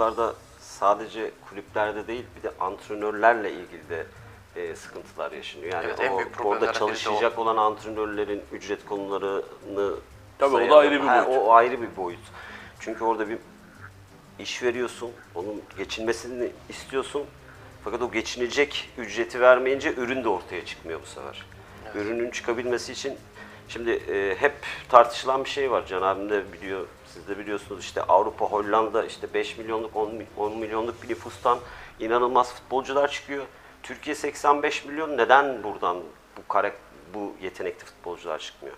futbolcularda sadece kulüplerde değil bir de antrenörlerle ilgili de e, sıkıntılar yaşanıyor. Yani Evet, en o, büyük problemlerden orada çalışacak olan antrenörlerin ücret konularını Tabii, o da sayalım. ayrı bir Ha, boyut. O ayrı bir boyut. Çünkü orada bir iş veriyorsun, onun geçinmesini istiyorsun. Fakat o geçinecek ücreti vermeyince ürün de ortaya çıkmıyor bu sefer. Ürünün çıkabilmesi için şimdi e, hep tartışılan bir şey var. Can abim de biliyor, siz de biliyorsunuz işte Avrupa, Hollanda işte 5 milyonluk, 10, mi- 10 milyonluk bir nüfustan inanılmaz futbolcular çıkıyor. Türkiye 85 milyon neden buradan bu karak bu yetenekli futbolcular çıkmıyor?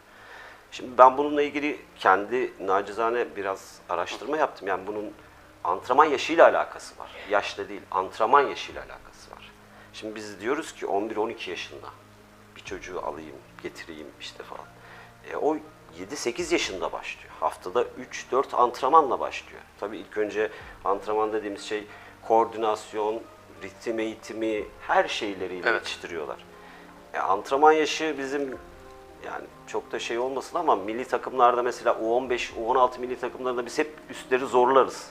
Şimdi ben bununla ilgili kendi nacizane biraz araştırma yaptım. Yani bunun antrenman yaşıyla alakası var. Yaşla değil, antrenman yaşıyla alakası var. Şimdi biz diyoruz ki 11-12 yaşında bir çocuğu alayım, getireyim işte falan. E, o 7-8 yaşında başlıyor. Haftada 3-4 antrenmanla başlıyor. Tabii ilk önce antrenman dediğimiz şey koordinasyon, ritim eğitimi, her şeyleriyle Evet. yetiştiriyorlar. E, antrenman yaşı bizim yani çok da şey olmasın ama milli takımlarda mesela U15, U16 milli takımlarında biz hep üstleri zorlarız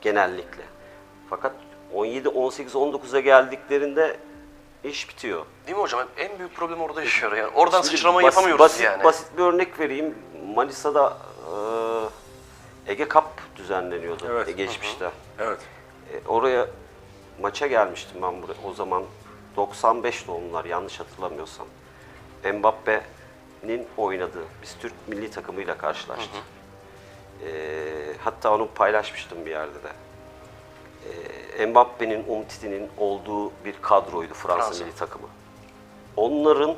genellikle. Fakat 17, 18, 19'a geldiklerinde iş bitiyor. Değil mi hocam? En büyük problem orada yaşıyor yani. Oradan Şimdi sıçrama basit- yapamıyoruz basit, yani. Basit bir örnek vereyim. Manisa'da e, Ege Cup düzenleniyordu Evet. e, geçmişte. Evet. E, oraya maça gelmiştim ben buraya. O zaman 95 doğumlular yanlış hatırlamıyorsam. Mbappe'nin oynadığı, biz Türk milli takımıyla karşılaştık. E, hatta onu paylaşmıştım bir yerde de. Mbappe'nin, Umtiti'nin olduğu bir kadroydu Fransa, Fransa. milli takımı. Onların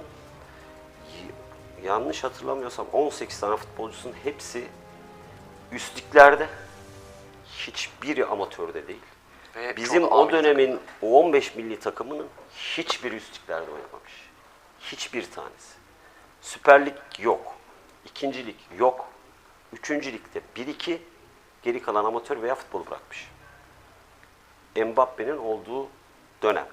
yanlış hatırlamıyorsam 18 tane futbolcusunun hepsi üstlüklerde hiçbiri amatörde değil. Ve Bizim o dönemin o 15 milli takımının hiçbir üstlüklerde oynamamış. Hiçbir tanesi. Süper Lig yok. İkinci lig yok. Üçüncü ligde 1-2 geri kalan amatör veya futbol bırakmış. Mbappe'nin olduğu dönem.